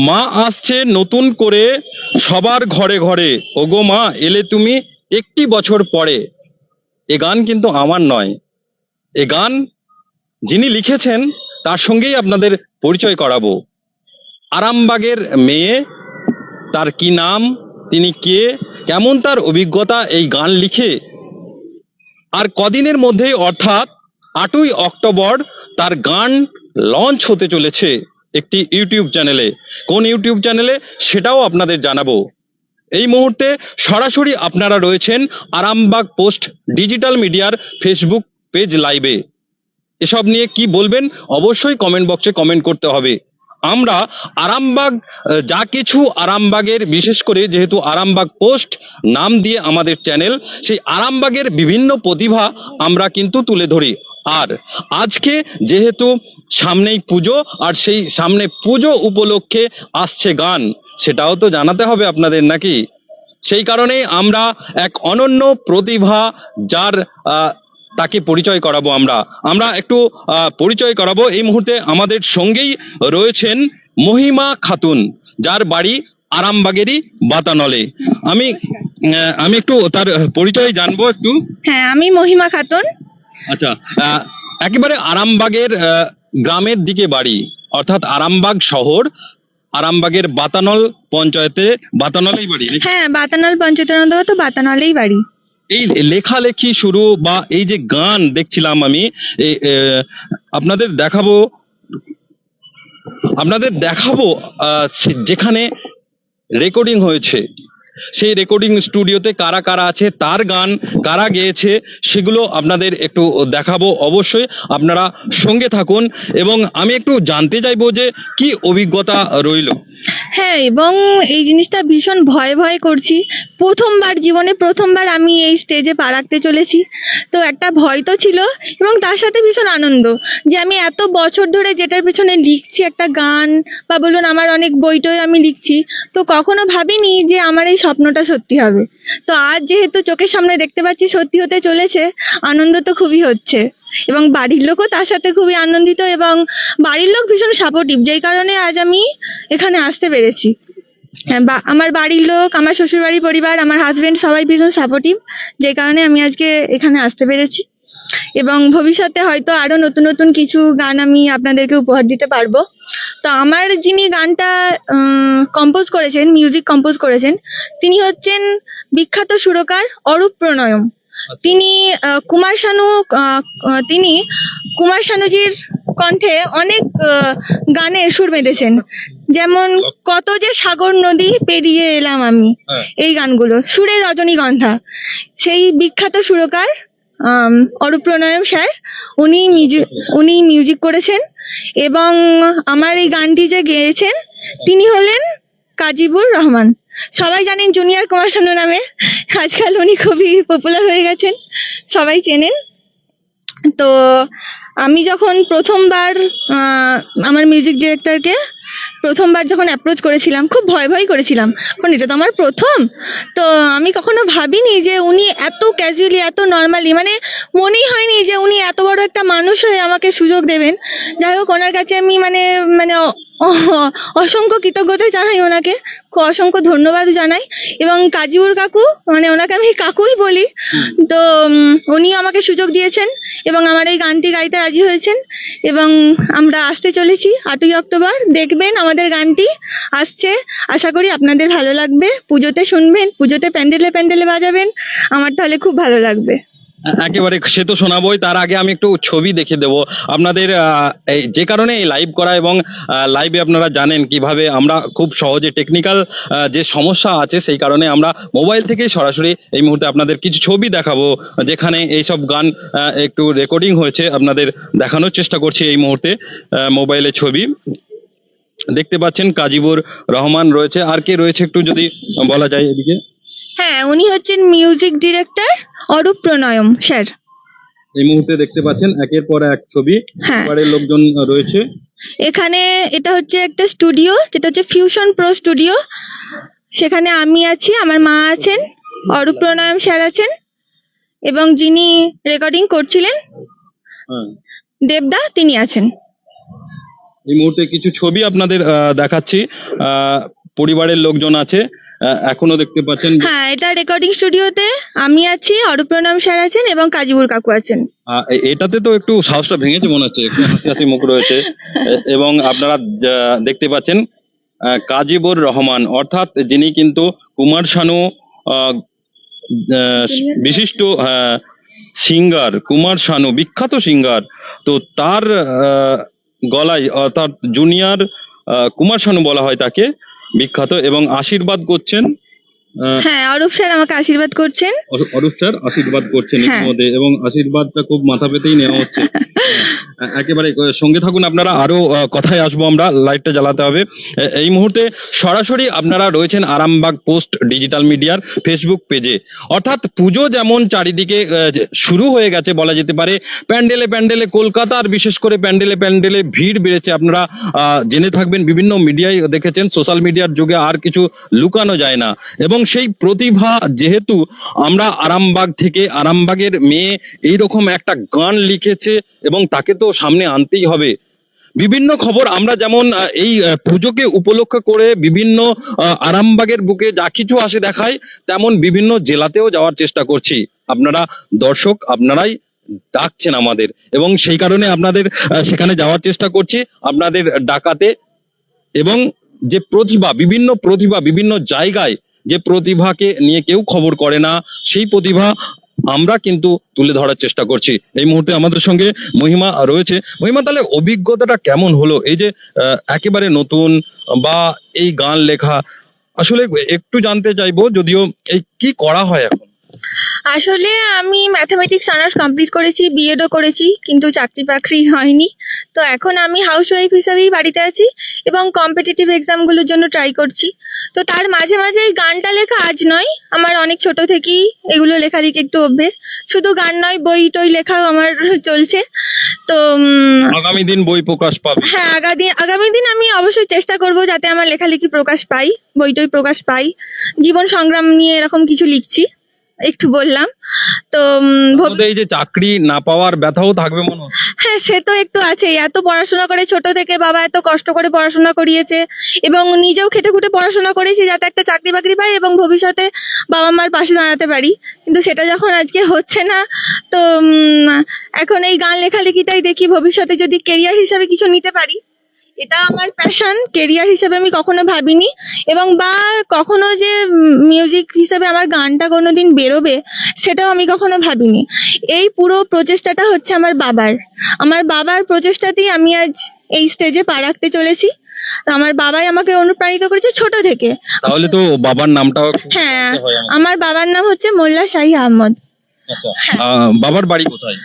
মা আসছে নতুন করে সবার ঘরে ঘরে। ওগো মা, এলে তুমি একটি বছর পরে। এ গান কিন্তু আমার নয়। এ গান যিনি লিখেছেন, তার সঙ্গেই আপনাদের পরিচয় করাবো। আরামবাগের মেয়ে, তার কি নাম, তিনি কে, কেমন তার অভিজ্ঞতা এই গান লিখে? আর কদিনের মধ্যেই অর্থাৎ আটই অক্টোবর তার গান লঞ্চ হতে চলেছে। একটি ইউটিউব চ্যানেলে। কোন ইউটিউব চ্যানেলে? সেটাও আপনাদের জানাব। এই মুহূর্তে সরাসরি আপনারা রয়েছেন আরামবাগ পোস্ট ডিজিটাল মিডিয়ার ফেসবুক পেজ লাইভে। এসব নিয়ে কি বলবেন? অবশ্যই কমেন্ট বক্সে কমেন্ট করতে হবে। আমরা আরামবাগ যা কিছু আরামবাগের, বিশেষ করে যেহেতু আরামবাগ পোস্ট নাম দিয়ে আমাদের চ্যানেল, সেই আরামবাগের বিভিন্ন প্রতিভা আমরা কিন্তু তুলে ধরি। আর আজকে যেহেতু সামনেই পুজো আর সেই সামনে পুজো উপলক্ষে আসছে গান। সেটাও তো জানাতে হবে আপনাদের নাকি? সেই কারণেই আমরা এক অনন্য প্রতিভা যার তাকে পরিচয় করাবো আমরা। আমরা একটু পরিচয় করাবো। এই মুহূর্তে আমাদের সঙ্গেই রয়েছেন মহিমা খাতুন যার বাড়ি আরামবাগেরই বাতানলে। আমি আমি একটু তার পরিচয় জানব একটু। হ্যাঁ আমি মহিমা খাতুন। আচ্ছা একেবারে আরামবাগের গ্রামের দিকে বাড়ি অর্থাৎ আরামবাগ শহর আরামবাগের বাতানল পঞ্চায়েতে বাতানলেই বাড়ি হ্যাঁ বাতানল পঞ্চায়েতের অন্তর্গত বাতানলেই বাড়ি। এই লেখালেখি শুরু বা এই যে গান দেখছিলাম আমি আপনাদের দেখাবো আপনাদের দেখাবো আহ, যেখানে রেকর্ডিং হয়েছে। সেই রেকর্ডিং স্টুডিওতে কারা কারা আছে, তার গান কারা গেয়েছে, সেগুলো আপনাদের একটু দেখাবো অবশ্যই। আপনারা সঙ্গে থাকুন এবং আমি একটু জানতে চাইব যে কি অভিজ্ঞতা রইল। হ্যাঁ এবং এই জিনিসটা ভীষণ ভয়ে ভয়ে করছি। প্রথমবার জীবনে প্রথমবার আমি এই স্টেজে পা রাখতে চলেছি। তো একটা ভয় তো ছিল এবং তার সাথে ভীষণ আনন্দ যে আমি এত বছর ধরে যেটার পেছনে লিখছি একটা গান বা বলুন আমার অনেক বইটই আমি লিখছি, তো কখনো ভাবিনি যে আমার এই স্বপ্নটা সত্যি হবে। তো আজ যেহেতু চোখের সামনে দেখতে পাচ্ছি সত্যি হতে চলেছে, আনন্দ তো খুবই হচ্ছে। এবং বাড়ির লোকও তার সাথে খুবই আনন্দিত এবং বাড়ির লোক ভীষণ সাপোর্টিভ যেই কারণে আজ আমি এখানে আসতে পেরেছি। হ্যাঁ বা, আমার বাড়ির লোক, আমার শ্বশুরবাড়ি পরিবার, আমার হাজবেন্ড সবাই ভীষণ সাপোর্টিভ যে কারণে আমি আজকে এখানে আসতে পেরেছি। এবং ভবিষ্যতে হয়তো আরও নতুন নতুন কিছু গান আমি আপনাদেরকে উপহার দিতে পারব। তো আমার যিনি গানটা কম্পোজ করেছেন মিউজিক কম্পোজ করেছেন তিনি হচ্ছেন বিখ্যাত সুরকার অরূপ প্রণয়ম। তিনি আহ, কুমার শানু তিনি কুমার শানুজির কণ্ঠে অনেক গানে সুর বেঁধেছেন। যেমন কত যে সাগর নদী পেরিয়ে এলাম আমি হ্যাঁ। এই গানগুলো সুরের রজনীগন্ধা। সেই বিখ্যাত সুরকার আম, অরূপ প্রণয়ম স্যার উনি উনি মিউজিক করেছেন এবং আমার এই গানটি যে গেয়েছেন তিনি হলেন কাজীবুর রহমান। সবাই জানেন জুনিয়র কুমার শানু নামে আজকাল উনি খুবই পপুলার হয়ে গেছেন সবাই চেনেন। তো আমি যখন প্রথমবার আমার মিউজিক ডিরেক্টরকে প্রথমবার যখন অ্যাপ্রোচ করেছিলাম খুব ভয় ভয় করেছিলাম। কারণ এটা তো আমার প্রথম। তো আমি কখনো ভাবিনি যে উনি এত ক্যাজুয়ালি এত নর্মালি মানে মনেই হয়নি যে উনি এত বড় একটা মানুষ হয়ে আমাকে সুযোগ দেবেন। যাই হোক ওনার কাছে আমি মানে মানে অসংখ্য কৃতজ্ঞতা জানাই ওনাকে। খুব অসংখ্য ধন্যবাদ জানাই। এবং কাজীউর কাকু মানে ওনাকে আমি কাকুই বলি। তো উনি আমাকে সুযোগ দিয়েছেন। এবং আমার এই গানটি গাইতে রাজি হয়েছেন এবং আমরা আসতে চলেছি আটই অক্টোবর। দেখবেন আমাদের গানটি আসছে। আশা করি আপনাদের ভালো লাগবে। পুজোতে শুনবেন, পুজোতে প্যান্ডেলে প্যান্ডেলে বাজাবেন। আমার তাহলে খুব ভালো লাগবে। একেবারে সে তো শোনাবোই তার আগে আমি একটু ছবি দেখে দেব। আপনাদের এই যে কারণে এই লাইভ করা এবং লাইভে আপনারা জানেন কীভাবে আমরা খুব সহজে টেকনিক্যাল যে সমস্যা আছে সেই কারণে আমরা মোবাইল থেকেই সরাসরি এই মুহূর্তে আপনাদের কিছু ছবি দেখাবো যেখানে এইসব গান আহ, একটু রেকর্ডিং হয়েছে আপনাদের দেখানোর চেষ্টা করছি এই মুহূর্তে মোবাইলে ছবি। দেখতে পাচ্ছেন কাজীবুর রহমান রয়েছে। আর কে রয়েছে একটু যদি বলা যায় এদিকে? হ্যাঁ উনি হচ্ছেন music director Arup Pranayam sir. এই মুহূর্তে দেখতে পাচ্ছেন একের পর এক ছবি। হ্যাঁ। লোকজন রয়েছে। এখানে এটা হচ্ছে একটা স্টুডিও যেটা হচ্ছে ফিউশন প্রো স্টুডিও সেখানে আমি আছি আমার মা আছেন অরূপ প্রণয়ম স্যার আছেন এবং যিনি রেকর্ডিং করছিলেন হ্যাঁ। দেবদা তিনি আছেন। এই মুহূর্তে কিছু ছবি আপনাদের আহ, দেখাচ্ছি। আহ, পরিবারের লোকজন আছে। এখনও দেখতে পাচ্ছেন? হ্যাঁ এটা রেকর্ডিং স্টুডিওতে আমি আছি অরুপ্রণাম স্যার আছেন এবং কাজীবুর কাকু আছেন। এটাতে তো একটু সাহসটা ভেঙেছে মনে হচ্ছে একটু হাসি হাসি মুখ রয়েছে। এবং আপনারা দেখতে পাচ্ছেন কাজীবুর রহমান অর্থাৎ যিনি কিন্তু কুমার শানু বিশিষ্ট সিঙ্গার কুমার শানু বিখ্যাত সিঙ্গার তো তার আহ, গলায় অর্থাৎ জুনিয়র কুমার শানু বলা হয় তাকে বিখ্যাত এবং আশীর্বাদ করছেন হ্যাঁ অরূপ স্যার আমাকে আশীর্বাদ করছেন। অরূপ- স্যার আশীর্বাদ করছেন হ্যাঁ। ইতিমধ্যে এবং আশীর্বাদটা খুব মাথা পেতেই নেওয়া হচ্ছে। হ্যাঁ, একেবারে সঙ্গে থাকুন আপনারা আরও কথায় আসব আমরা লাইটটা জ্বালাতে হবে। এই মুহূর্তে সরাসরি আপনারা রয়েছেন আরামবাগ পোস্ট ডিজিটাল মিডিয়ার ফেসবুক পেজে। অর্থাৎ পুজো যেমন চারিদিকে শুরু হয়ে গেছে বলা যেতে পারে প্যান্ডেলে প্যান্ডেলে কলকাতার বিশেষ করে প্যান্ডেলে প্যান্ডেলে ভিড় বেড়েছে আপনারা আহ, জেনে থাকবেন বিভিন্ন মিডিয়ায় দেখেছেন সোশ্যাল মিডিয়ার যুগে আর কিছু লুকানো যায় না। এবং সেই প্রতিভা যেহেতু আমরা আরামবাগ থেকে আরামবাগের মেয়ে এইরকম একটা গান লিখেছে এবং তাকে তো সামনে আনতেই হবে। বিভিন্ন খবর আমরা যেমন এই পুজোকে উপলক্ষ করে বিভিন্ন আরামবাগের বুকে যা কিছু আসে দেখায়, তেমন বিভিন্ন জেলাতেও যাওয়ার চেষ্টা করছি। আপনারা দর্শক, আপনারাই ডাকছেন আমাদের এবং সেই কারণে আপনাদের সেখানে যাওয়ার চেষ্টা করছি। আপনাদের ডাকাতে এবং যে প্রতিভা, বিভিন্ন প্রতিভা, বিভিন্ন জায়গায় যে প্রতিভাকে নিয়ে কেউ খবর করে না, সেই প্রতিভা আমরা কিন্তু তুলে ধরার চেষ্টা করছি। এই মুহূর্তে আমাদের সঙ্গে মহিমা রয়েছে। মহিমা, তাহলে অভিজ্ঞতাটা কেমন হলো? এই যে একেবারে নতুন বা এই গান লেখা, আসলে একটু জানতে চাইব, যদিও এই কি করা হয় এখন? আসলে আমি ম্যাথামেটিক্স অনার্স কমপ্লিট করেছি বিএডও করেছি কিন্তু চাকরি বাকরি হয়নি। তো এখন আমি হাউস ওয়াইফ হিসাবেই বাড়িতে আছি এবং কম্পিটিটিভ এক্সামগুলোর জন্য ট্রাই করছি। তো তার মাঝে মাঝে এই গানটা লেখা আজ নয় আমার অনেক ছোট থেকেই এগুলো লেখালেখি একটু অভ্যেস। শুধু গান নয় বই টই লেখাও আমার চলছে। তো আগামী দিন বই প্রকাশ পাবে। হ্যাঁ আগামী আগামী দিন আমি অবশ্যই চেষ্টা করব যাতে আমার লেখালেখি প্রকাশ পাই বই টই প্রকাশ পাই। জীবন সংগ্রাম নিয়ে এরকম কিছু লিখছি। একটু বললাম। তো এই যে চাকরি না পাওয়ার ব্যথাও থাকবে মনে হয়? হ্যাঁ সে তো একটু আছে এত পড়াশোনা করে ছোট থেকে বাবা এত কষ্ট করে পড়াশোনা করিয়েছে এবং নিজেও খেটে খুটে পড়াশোনা করেছি যাতে একটা চাকরি বাকরি পাই এবং ভবিষ্যতে বাবা মার পাশে দাঁড়াতে পারি। কিন্তু সেটা যখন আজকে হচ্ছে না তো এখন এই গান লেখালেখিটাই দেখি। ভবিষ্যতে যদি কেরিয়ার হিসাবে কিছু নিতে পারি এটা আমার প্যাশন কেরিয়ার হিসেবে আমি কখনো ভাবিনি এবং বা কখনো যে মিউজিক হিসেবে আমার গানটা কোনোদিন বেরোবে সেটাও আমি কখনো ভাবিনি। এই পুরো প্রচেষ্টাটা হচ্ছে আমার বাবার। আমার বাবার প্রচেষ্টাতেই আমি আজ এই স্টেজে পা রাখতে চলেছি। আমার বাবাই আমাকে অনুপ্রাণিত করেছে ছোট থেকে। তাহলে তো বাবার নামটাও হ্যাঁ হয়। আমার বাবার নাম হচ্ছে মোল্লা শাহী আহমদ। আচ্ছা আহ, বাবার বাড়ি কোথায়?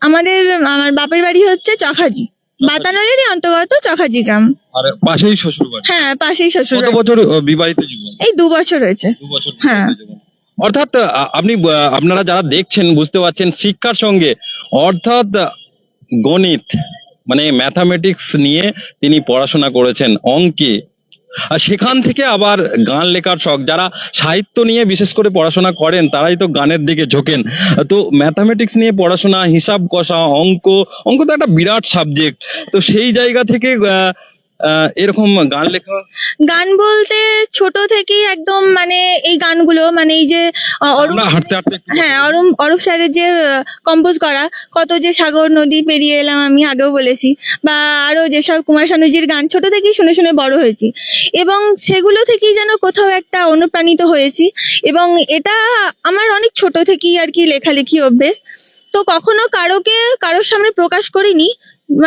আমাদের আমার বাপের বাড়ি হচ্ছে চখাজি। বাতানলেরই অন্তর্গত চখাজি গ্রাম আর পাশেই শ্বশুর বাড়ি হ্যাঁ পাশেই শ্বশুর কত বাড়ি। বছর আহ, বিবাহিত জীবন এই দু বছর হয়েছে দু বছর হ্যাঁ। জীবন। অর্থাৎ আহ, আপনি আহ, আপনারা যারা দেখছেন বুঝতে পারছেন শিক্ষার সঙ্গে অর্থাৎ আহ, গণিত মানে ম্যাথামেটিক্স নিয়ে তিনি পড়াশোনা করেছেন অঙ্কে আর সেখান থেকে আবার গান লেখার শখ। যারা সাহিত্য নিয়ে বিশেষ করে পড়াশোনা করেন, তারাই তো গানের দিকে ঝোঁকেন। তো ম্যাথামেটিক্স নিয়ে পড়াশোনা, হিসাব কষা, অঙ্ক অঙ্ক তো একটা বিরাট সাবজেক্ট তো সেই জায়গা থেকে এরকম গান লেখা? গান বলতে ছোট থেকেই একদম মানে এই গানগুলো মানে এই যে অরূপ হ্যাঁ অরূপ অরূপ স্যারের যে কম্পোজ করা কত যে সাগর নদী পেরিয়ে এলাম আমি আগেও বলেছি বা আরও যেসব কুমার শানুজির গান ছোট থেকেই শুনে শুনে বড় হয়েছি। এবং সেগুলো থেকেই যেন কোথাও একটা অনুপ্রাণিত হয়েছি এবং এটা আমার অনেক ছোট থেকেই আর কি লেখালেখি অভ্যেস। তো কখনো কারোকে কারোর সামনে প্রকাশ করিনি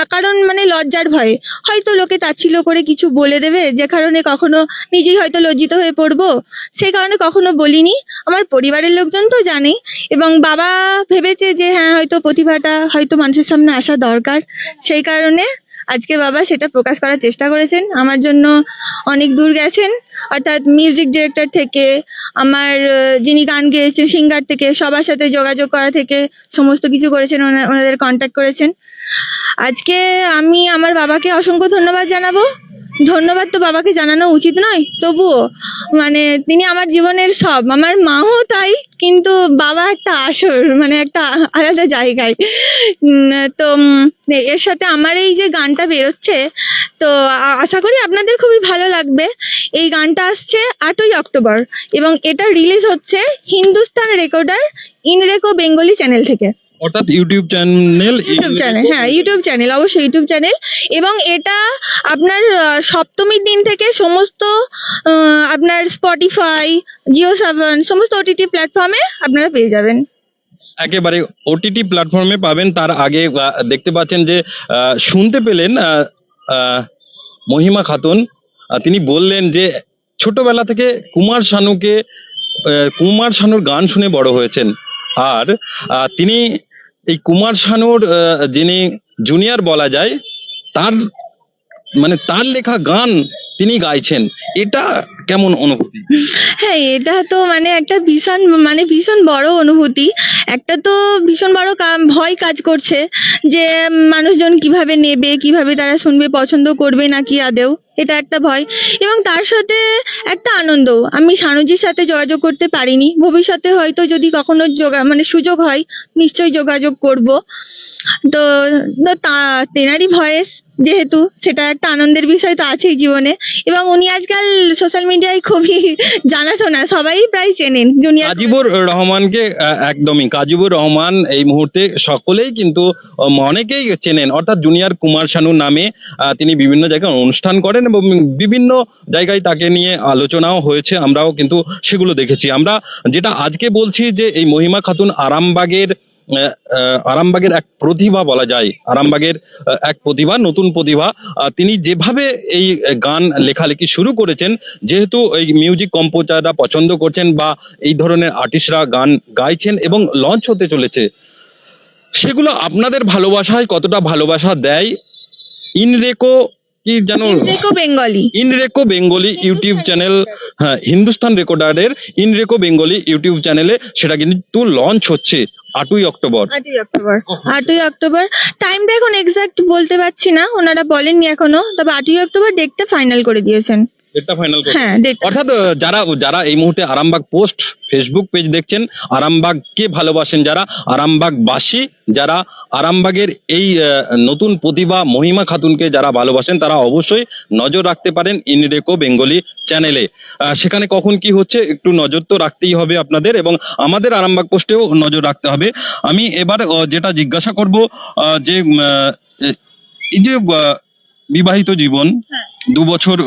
কারণ মানে লজ্জার ভয়ে। হয়তো লোকে তাচ্ছিল্য করে কিছু বলে দেবে, যে কারণে কখনো নিজেই হয়তো লজ্জিত হয়ে পড়ব। সেই কারণে কখনো বলিনি। আমার পরিবারের লোকজন তো জানে এবং বাবা ভেবেছে যে হ্যাঁ হয়তো প্রতিভাটা হয়তো মানুষের সামনে আসা দরকার। সেই কারণে আজকে বাবা সেটা প্রকাশ করার চেষ্টা করেছেন। আমার জন্য অনেক দূর গেছেন। অর্থাৎ মিউজিক ডিরেক্টর থেকে, আমার যিনি গান গেয়েছেন, সিঙ্গার থেকে, সবার সাথে যোগাযোগ করা থেকে সমস্ত কিছু করেছেন। ওনা- ওনাদের কন্ট্যাক্ট করেছেন। আজকে আমি আমার বাবাকে অসংখ্য ধন্যবাদ জানাব। ধন্যবাদ তো বাবাকে জানানো উচিত নয়, তবুও মানে তিনি আমার জীবনের সব, আমার মাও তাই, কিন্তু বাবা একটা আসর মানে একটা আলাদা জায়গায়। তো এর সাথে আমার এই যে গানটা বেরোচ্ছে, তো আশা করি আপনাদের খুবই ভালো লাগবে। এই গানটা আসছে আটই অক্টোবর এবং এটা রিলিজ হচ্ছে Hindustan recorder Inreco Bengali channel থেকে। অর্থাৎ ইউটিউব চ্যানেল ইউটিউব চ্যানেল হ্যাঁ ইউটিউব চ্যানেল অবশ্যই ইউটিউব চ্যানেল এবং এটা আপনার সপ্তমীর দিন থেকে সমস্ত আপনার স্পটিফাই জিও সেভেন সমস্ত ওটিটি প্ল্যাটফর্মে আপনারা পেয়ে যাবেন। একেবারে ওটিটি প্ল্যাটফর্মে পাবেন। তার আগে দেখতে পাচ্ছেন যে শুনতে পেলেন মহিমা খাতুন। তিনি বললেন যে ছোটবেলা থেকে কুমার শানুকে কুমার শানুর গান শুনে বড় হয়েছেন। আর তিনি এই কুমার শানুর যিনি জুনিয়র বলা যায়, তার মানে তার লেখা গান তিনি গাইছেন, এটা কেমন অনুভূতি? হ্যাঁ এটা তো মানে একটা ভীষণ মানে ভীষণ বড় অনুভূতি। একটা তো ভীষণ বড় ভয় কাজ করছে যে মানুষজন কীভাবে নেবে, কীভাবে তারা শুনবে, পছন্দ করবে নাকি আদেও এটা একটা ভয়। এবং তার সাথে একটা আনন্দ আমি সানুজির সাথে যোগাযোগ করতে পারিনি। ভবিষ্যতে হয়তো যদি কখনো যোগা মানে সুযোগ হয় নিশ্চয়ই যোগাযোগ করব। তো তো তেনারই ভয়েস যেহেতু সেটা একটা আনন্দের বিষয় তো আছেই জীবনে। এবং উনি আজকাল সোশ্যাল মিডিয়ায় খুবই জানাশোনা সবাই প্রায় চেনেন। জুনিয়র কাজিবুর রহমানকে একদমই। কাজিবুর রহমান এই মুহূর্তে সকলেই কিন্তু অনেকেই চেনেন। অর্থাৎ জুনিয়র কুমার শানু নামে তিনি বিভিন্ন জায়গায় অনুষ্ঠান করেন বিভিন্ন জায়গায় তাকে নিয়ে আলোচনাও হয়েছে, আমরাও কিন্তু সেগুলো দেখেছি। আমরা যেটা আজকে বলছি যে এই মহিমা খাতুন আরামবাগের আরামবাগের এক প্রতিভা বলা যায়, আরামবাগের এক প্রতিভা, নতুন প্রতিভা। তিনি যেভাবে এই গান লেখালেখি শুরু করেছেন, যেহেতু এই মিউজিক কম্পোজাররা পছন্দ করছেন বা এই ধরনের আর্টিস্টরা গান গাইছেন এবং লঞ্চ হতে চলেছে, সেগুলো আপনাদের ভালোবাসায় কতটা ভালোবাসা দেয়? ইনরেকো কি জানো? Inreco Bengali. Inreco Bengali YouTube channel হ্যাঁ হিন্দুস্তান রেকর্ডারের ইনরেকো বেঙ্গলি ইউটিউব চ্যানেলে সেটা কিন্তু লঞ্চ হচ্ছে আটই অক্টোবর। আটই অক্টোবর। আটই অক্টোবর। টাইমটা এখন এক্সাক্ট বলতে পারছি না ওনারা বলেননি এখনও তবে আটই অক্টোবর ডেটটা ফাইনাল করে দিয়েছেন। এটা ফাইনাল হ্যাঁ ডেট অর্থাৎ যারা যারা এই মুহূর্তে আরামবাগ পোস্ট ফেসবুক পেজ দেখছেন আরামবাগকে ভালোবাসেন যারা আরামবাগবাসী যারা আরামবাগের এই নতুন প্রতিভা মহিমা খাতুনকে যারা ভালোবাসেন তারা অবশ্যই নজর রাখতে পারেন ইনরেকো বেঙ্গলি চ্যানেলে সেখানে কখন কি হচ্ছে একটু নজর তো রাখতেই হবে আপনাদের এবং আমাদের আরামবাগ পোস্টেও নজর রাখতে হবে। আমি এবার যেটা জিজ্ঞাসা করব আহ, যে এই যে বিবাহিত জীবন হ্যাঁ। দু বছর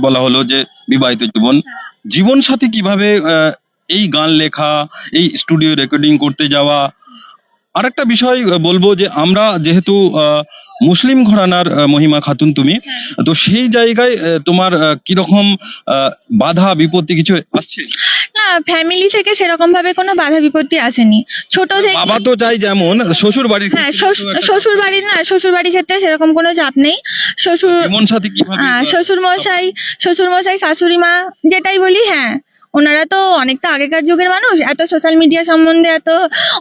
বলা হলো যে বিবাহিত জীবন। জীবন সাথে কীভাবে আহ, এই গান লেখা এই স্টুডিও রেকর্ডিং করতে যাওয়া? আরেকটা বিষয় বলব যে আমরা যেহেতু আহ, মুসলিম ঘরানার মহিমা খাতুন তুমি। হ্যাঁ। তো সেই জায়গায় তোমার কীরকম বাধা বিপত্তি কিছু আসছে? না ফ্যামিলি থেকে সেরকম ভাবে কোনো বাধা বিপত্তি আসেনি। ছোট থেকে বাবা তো চাই যেমন শ্বশুর বাড়ির হ্যাঁ শ্বশুর বাড়ির না শ্বশুর বাড়ির ক্ষেত্রে সেরকম কোনো চাপ নেই। শ্বশুর জীবন সাথী কীভাবে হ্যাঁ শ্বশুর মশাই শ্বশুর মশাই শাশুড়ি মা যেটাই বলি হ্যাঁ ওনারা তো অনেকটা আগেকার যুগের মানুষ। এত সোশ্যাল মিডিয়া সম্বন্ধে এত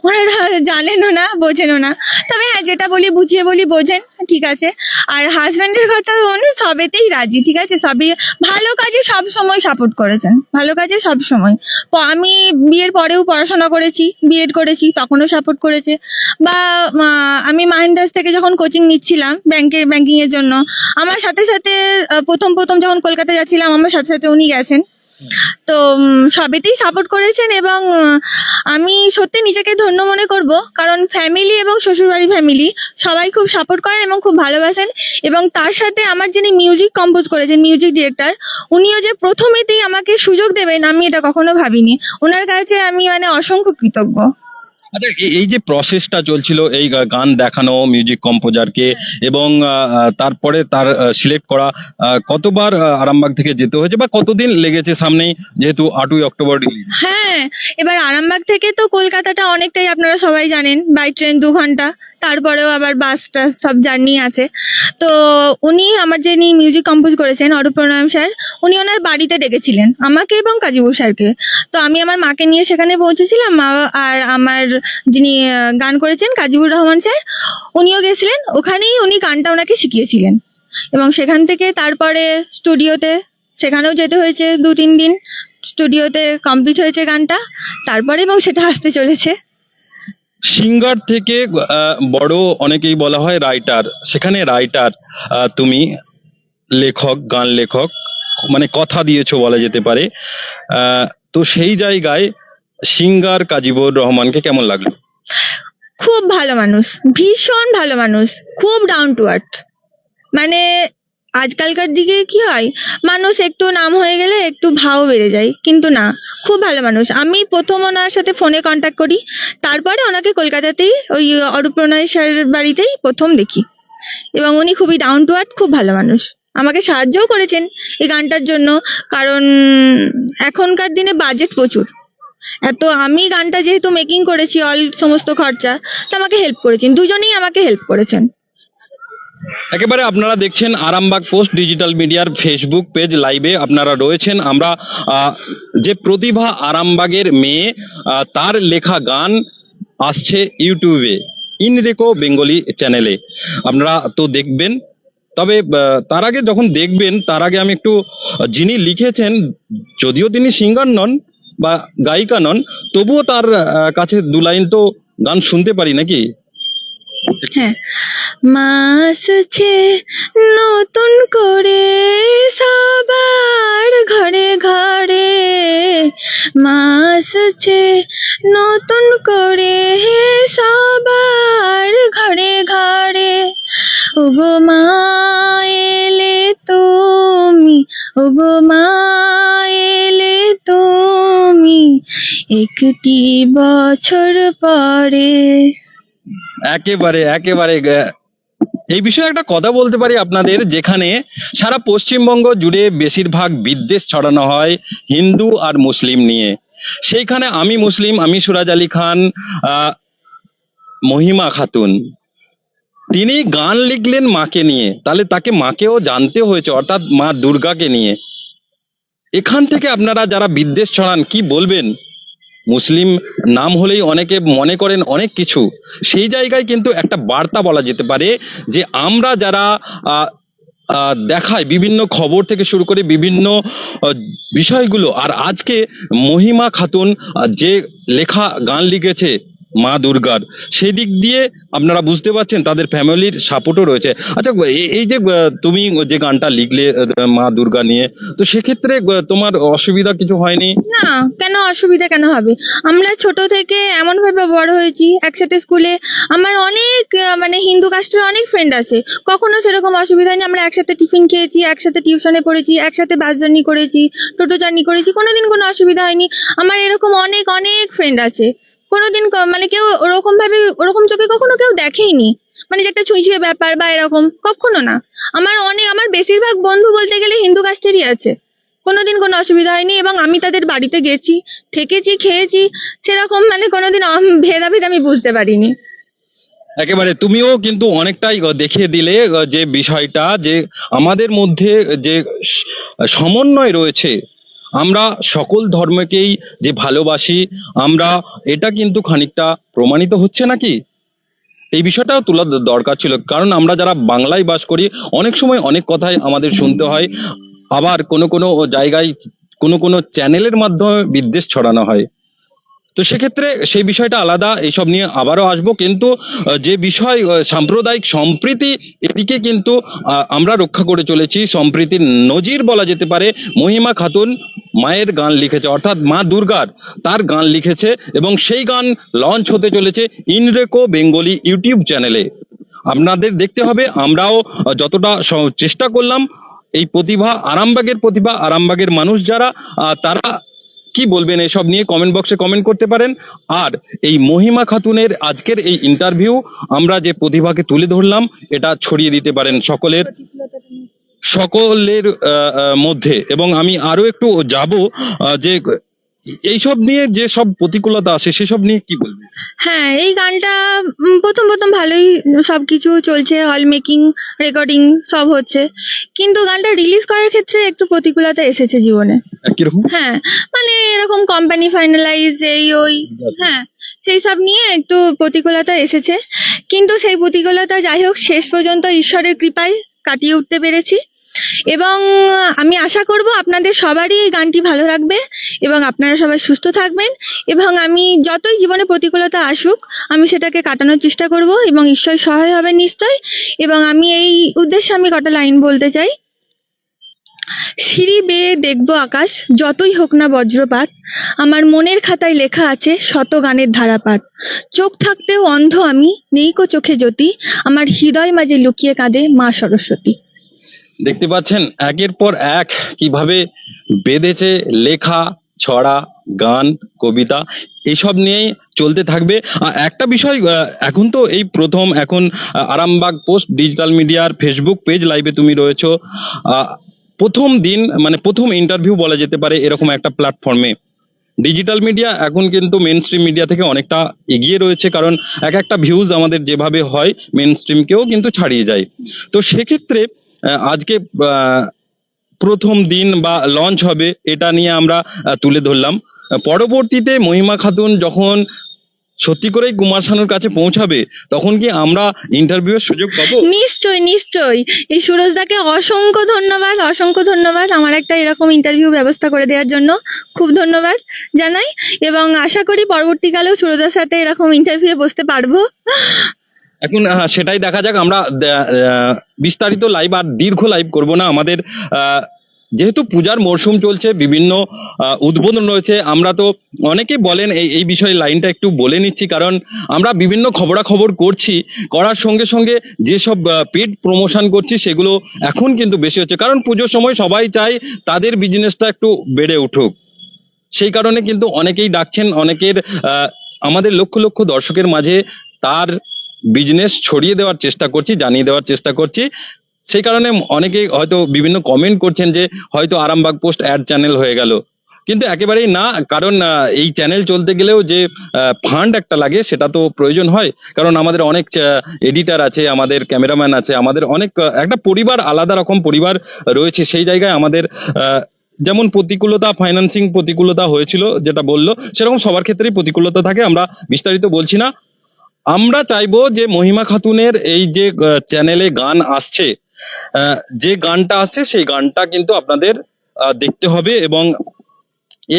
ওনারা জানেনও না বোঝেনও না। তবে হ্যাঁ যেটা বলি বুঝিয়ে বলি বোঝেন। ঠিক আছে। আর হাজব্যান্ডের কথা উনি সবেতেই রাজি, ঠিক আছে? সবই ভালো কাজে সব সময় সাপোর্ট করেছেন। ভালো কাজে সব সময়। আমি বিয়ের পরেও পড়াশোনা করেছি বিএড করেছি, তখনও সাপোর্ট করেছে। বা আমি মাহিন্দাস থেকে যখন কোচিং নিচ্ছিলাম ব্যাংকের ব্যাংকিং এর জন্য, আমার সাথে সাথে প্রথম প্রথম যখন কলকাতা যাচ্ছিলাম, আমার সাথে সাথে উনি গেছেন। তো সবেতেই সাপোর্ট করেছেন এবং আমি সত্যি নিজেকে ধন্য মনে করব। কারণ ফ্যামিলি এবং শ্বশুরবাড়ি ফ্যামিলি সবাই খুব সাপোর্ট করেন এবং খুব ভালোবাসেন। এবং তার সাথে আমার যিনি মিউজিক কম্পোজ করেছেন মিউজিক ডিরেক্টর উনিও যে প্রথমেতেই আমাকে সুযোগ দেবেন, আমি এটা কখনো ভাবিনি। ওনার কাছে আমি মানে অসংখ্য কৃতজ্ঞ। আচ্ছা এই- যে প্রসেসটা চলছিল, এই গান দেখানো মিউজিক কম্পোজারকে এবং তারপরে তার সিলেক্ট করা কতবার আরামবাগ থেকে যেতে হয়েছে বা কতদিন লেগেছে সামনেই যেহেতু আটই অক্টোবর হ্যাঁ এবার আরামবাগ থেকে তো কলকাতাটা অনেকটাই আপনারা সবাই জানেন বাই ট্রেন দু ঘণ্টা। তারপরেও আবার বাস টাস সব জার্নি আছে। তো উনি আমার যিনি মিউজিক কম্পোজ করেছেন অরূপ প্রণয়ম স্যার উনি ওনার বাড়িতে ডেকেছিলেন, আমাকে এবং কাজীবু স্যারকে। তো আমি আমার মাকে নিয়ে সেখানে পৌঁছেছিলাম, মা আর আমার যিনি গান করেছেন কাজীবুর রহমান স্যার উনিও গেছিলেন, ওখানেই উনি গানটা ওনাকে শিখিয়েছিলেন। এবং সেখান থেকে তারপরে স্টুডিওতে সেখানেও যেতে হয়েছে দু তিন দিন স্টুডিওতে কমপ্লিট হয়েছে গানটা, তারপরে এবং সেটা আসতে চলেছে। সিঙ্গার থেকে বড় অনেকেই বলা হয় রাইটার। সেখানে রাইটার তুমি লেখক, গান লেখক মানে কথা দিয়েছ বলা যেতে পারে। তো সেই জায়গায় সিঙ্গার কাজীবুর রহমানকে কেমন লাগল? খুব ভালো মানুষ, ভীষণ ভালো মানুষ, খুব ডাউন টু আর্থ মানে আজকালকার দিকে কি হয়? মানুষ একটু নাম হয়ে গেলে একটু ভাও বেড়ে যায়। কিন্তু না, খুব ভালো মানুষ। আমি প্রথম ওনার সাথে ফোনে কন্ট্যাক্ট করি। তারপরে ওনাকে কলকাতাতেই ওই অরূপ প্রণয় স্যারের বাড়িতেই প্রথম দেখি। এবং উনি খুবই ডাউন টু আর্থ খুব ভালো মানুষ। আমাকে সাহায্যও করেছেন এই গানটার জন্য। কারণ এখনকার দিনে বাজেট প্রচুর। এত আমি গানটা যেহেতু মেকিং করেছি অল সমস্ত খরচা, তো আমাকে হেল্প করেছেন। দুজনেই আমাকে হেল্প করেছেন। একেবারে আপনারা দেখছেন আরামবাগ পোস্ট ডিজিটাল মিডিয়ার ফেসবুক পেজ লাইভে আপনারা রয়েছেন। আমরা যে প্রতিভা আরামবাগের মেয়ে তার লেখা গান আসছে ইউটিউবে, ইনরেকো বেঙ্গলি চ্যানেলে। আপনারা তো দেখবেন। তবে তার আগে যখন দেখবেন, তার আগে আমি একটু, যিনি লিখেছেন, যদিও তিনি সিঙ্গার নন বা গায়িকা নন, তবুও তার কাছে দু লাইন তো গান শুনতে পারি নাকি? হ্যাঁ। মাস নতুন করে সবার ঘরে ঘরে। মাস নতুন করে সবার ঘরে ঘরে। এলে তুমি এলে তুমি, একটি বছর পরে। একেবারে একেবারে এই বিষয়ে একটা কথা বলতে পারি আপনাদের, যেখানে সারা পশ্চিমবঙ্গ জুড়ে বেশিরভাগ বিদ্বেষ ছড়ানো হয় হিন্দু আর মুসলিম নিয়ে। সেইখানে আমি মুসলিম, আমি সুরাজ আলী খান মহিমা খাতুন। তিনি গান লিখলেন মাকে নিয়ে। তাহলে তাকে মাকেও জানতে হয়েছে, অর্থাৎ মা দুর্গাকে নিয়ে। এখান থেকে আপনারা যারা বিদ্বেষ ছড়ান, কি বলবেন? মুসলিম নাম হলেই অনেকে মনে করেন অনেক কিছু। সেই জায়গায় কিন্তু একটা বার্তা বলা যেতে পারে যে আমরা যারা দেখায় বিভিন্ন খবর থেকে শুরু করে বিভিন্ন বিষয়গুলো, আর আজকে মহিমা খাতুন যে লেখা গান লিখেছে মা দুর্গার। সেই দিক দিয়ে আপনারা বুঝতে পারছেন, তাদের ফ্যামিলির সাপোর্টও রয়েছে। আচ্ছা এই যে তুমি যে গানটা লিখলে মা দুর্গা নিয়ে, তো সেক্ষেত্রে তোমার অসুবিধা কিছু হয়নি? না, কেন অসুবিধা কেন হবে? আমরা ছোট থেকে এমন ভাবে বড় হয়েছি, একসাথে স্কুলে আমার অনেক মানে হিন্দু কাস্টের অনেক ফ্রেন্ড আছে। কখনো সেরকম অসুবিধা নেই আমরা একসাথে টিফিন খেয়েছি, একসাথে টিউশনে পড়েছি, একসাথে বাস জার্নি করেছি, টোটো জার্নি করেছি, কোনোদিন কোনো অসুবিধা হয়নি। আমার এরকম অনেক অনেক ফ্রেন্ড আছে। কোনোদিন মানে কেউ ওরকম ভাবে ওরকম চোখে কখনো কেউ দেখেইনি। মানে যে একটা ছুঁয়ে ব্যাপার বা এরকম কখনো না। আমার অনেক আমার বেশিরভাগ বন্ধু বলতে গেলে হিন্দু কাস্টেরই আছে। কোনোদিন কোনো অসুবিধা হয়নি এবং আমি তাদের বাড়িতে গেছি থেকেছি খেয়েছি সেরকম মানে কোনোদিন ভেদাভেদ আমি বুঝতে পারিনি। একেবারে তুমিও কিন্তু অনেকটাই আহ, দেখিয়ে দিলে যে বিষয়টা যে আমাদের মধ্যে যে সমন্বয় রয়েছে আমরা সকল ধর্মকেই যে ভালোবাসি, আমরা এটা কিন্তু খানিকটা প্রমাণিত হচ্ছে নাকি? এই বিষয়টাও তোলা দরকার ছিল। কারণ আমরা যারা বাংলায় বাস করি, অনেক সময় অনেক কথাই আমাদের শুনতে হয়। আবার কোনো কোনো জায়গায় কোনো কোনো চ্যানেলের মাধ্যমে বিদ্বেষ ছড়ানো হয়। তো সেক্ষেত্রে সেই বিষয়টা আলাদা, এইসব নিয়ে আবারও আসব। কিন্তু যে বিষয় সাম্প্রদায়িক সম্প্রীতি, এদিকে কিন্তু আমরা রক্ষা করে চলেছি। সম্প্রীতির নজির বলা যেতে পারে, মহিমা খাতুন মায়ের গান লিখেছে, অর্থাৎ মা দুর্গার তার গান লিখেছে এবং সেই গান লঞ্চ হতে চলেছে ইনরেকো বেঙ্গলি ইউটিউব চ্যানেলে। আপনাদের দেখতে হবে, আমরাও যতটা চেষ্টা করলাম, এই প্রতিভা, আরামবাগের প্রতিভা, আরামবাগের মানুষ যারা তারা কি বলবেন এসব নিয়ে কমেন্ট বক্সে কমেন্ট করতে পারেন। আর এই মহিমা খাতুনের আজকের এই ইন্টারভিউ আমরা যে প্রতিভাকে তুলে ধরলাম, এটা ছড়িয়ে দিতে পারেন সকলের সকলের মধ্যে। এবং আমি আরও একটু যাব যে এইসব নিয়ে যে সব প্রতিকূলতা আসে, সেসব নিয়ে কি বলবেন? হ্যাঁ এই গানটা প্রথম প্রথম ভালোই সবকিছু চলছে হল মেকিং রেকর্ডিং সব হচ্ছে। কিন্তু গানটা রিলিজ করার ক্ষেত্রে একটু প্রতিকূলতা এসেছে জীবনে। কীরকম? হ্যাঁ মানে এরকম কোম্পানি ফাইনালাইজ এই ওই হ্যাঁ সেই সব নিয়ে একটু প্রতিকূলতা এসেছে। কিন্তু সেই প্রতিকূলতা যাই হোক শেষ পর্যন্ত ঈশ্বরের কৃপায় কাটিয়ে উঠতে পেরেছি। এবং আমি আশা করব আপনাদের সবারই এই গানটি ভালো লাগবে এবং আপনারা সবাই সুস্থ থাকবেন এবং আমি যতই জীবনে প্রতিকূলতা আসুক, আমি সেটাকে কাটানোর চেষ্টা করব এবং ঈশ্বর সহায় হবে নিশ্চয়। এবং আমি এই উদ্দেশ্যে আমি কটা লাইন বলতে চাই। সিঁড়ি বেয়ে দেখব আকাশ, যতই হোক না বজ্রপাত, আমার মনের খাতায় লেখা আছে শত গানের ধারাপাত। চোখ থাকতেও অন্ধ আমি, নেই কো চোখে জ্যোতি, আমার হৃদয় মাঝে লুকিয়ে কাঁদে মা সরস্বতী। দেখতে পাচ্ছেন, একের পর এক কীভাবে বেঁধেছে লেখা, ছড়া, গান, কবিতা, এসব নিয়েই চলতে থাকবে। একটা বিষয় এখন তো এই প্রথম, এখন আরামবাগ পোস্ট, ডিজিটাল মিডিয়ার ফেসবুক পেজ লাইভে তুমি রয়েছো। প্রথম দিন মানে প্রথম ইন্টারভিউ বলা যেতে পারে এরকম একটা প্ল্যাটফর্মে। ডিজিটাল মিডিয়া এখন কিন্তু মেন স্ট্রিম মিডিয়া থেকে অনেকটা এগিয়ে রয়েছে, কারণ এক একটা ভিউজ আমাদের যেভাবে হয় মেন স্ট্রিমকেও কিন্তু ছাড়িয়ে যায়। তো সেক্ষেত্রে আজকে প্রথম দিন বা লঞ্চ হবে, এটা নিয়ে আমরা তুলে ধরলাম। পরবর্তীতে মহিমা খাতুন যখন সত্যি করেই কুমার শানুর কাছে পৌঁছাবে, তখন কি আমরা ইন্টারভিউয়ের সুযোগ পাবো? নিশ্চয় নিশ্চয় এই সুরজদাকে অসংখ্য ধন্যবাদ অসংখ্য ধন্যবাদ আমার একটা এরকম ইন্টারভিউ ব্যবস্থা করে দেওয়ার জন্য। খুব ধন্যবাদ জানাই এবং আশা করি পরবর্তীকালেও সুরজদার সাথে এরকম ইন্টারভিউ বসতে পারব। এখন সেটাই দেখা যাক। আমরা বিস্তারিত লাইভ আর দীর্ঘ লাইভ করব না। আমাদের যেহেতু পূজার মরশুম চলছে, বিভিন্ন উদ্বোধন রয়েছে, আমরা তো অনেকে বলেন এই এই বিষয়ে লাইনটা একটু বলে নিচ্ছি, কারণ আমরা বিভিন্ন খবরাখবর করছি। করার সঙ্গে সঙ্গে যেসব পেড প্রমোশন করছি, সেগুলো এখন কিন্তু বেশি হচ্ছে। কারণ পুজোর সময় সবাই চায় তাদের বিজনেসটা একটু বেড়ে উঠুক। সেই কারণে কিন্তু অনেকেই ডাকছেন, অনেকের আমাদের লক্ষ লক্ষ দর্শকের মাঝে তার বিজনেস ছড়িয়ে দেওয়ার চেষ্টা করছি, জানিয়ে দেওয়ার চেষ্টা করছি। সেই কারণে অনেকে হয়তো বিভিন্ন কমেন্ট করছেন যে, হয়তো আরামবাগ পোস্ট অ্যাড চ্যানেল হয়ে গেল। কিন্তু একেবারেই না, কারণ এই চ্যানেল চলতে গেলেও যে ফান্ড একটা লাগে, সেটা তো প্রয়োজন হয়। কারণ আমাদের অনেক এডিটার আছে, আমাদের ক্যামেরাম্যান আছে, আমাদের অনেক একটা পরিবার, আলাদা রকম পরিবার রয়েছে। সেই জায়গায় আমাদের যেমন প্রতিকূলতা ফাইন্যান্সিং প্রতিকূলতা হয়েছিল, যেটা বলল, সেরকম সবার ক্ষেত্রেই প্রতিকূলতা থাকে। আমরা বিস্তারিত বলছি না। আমরা চাইব যে মহিমা খাতুনের এই যে চ্যানেলে গান আসছে যে গানটা আসছে সেই গানটা কিন্তু আপনাদের দেখতে হবে এবং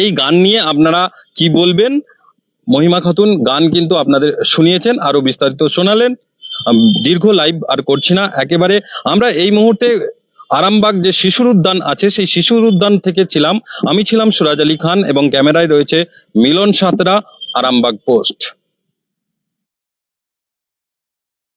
এই গান নিয়ে আপনারা কি বলবেন? মহিমা খাতুন গান কিন্তু আপনাদের শুনিয়েছেন, আরও বিস্তারিত শোনালেন। দীর্ঘ লাইভ আর করছি না, একেবারে আমরা এই মুহূর্তে আরামবাগ যে শিশুর উদ্যান আছে, সেই শিশুর উদ্যান থেকে ছিলাম। আমি ছিলাম সুরাজ আলী খান এবং ক্যামেরায় রয়েছে মিলন সাঁতরা, আরামবাগ পোস্ট।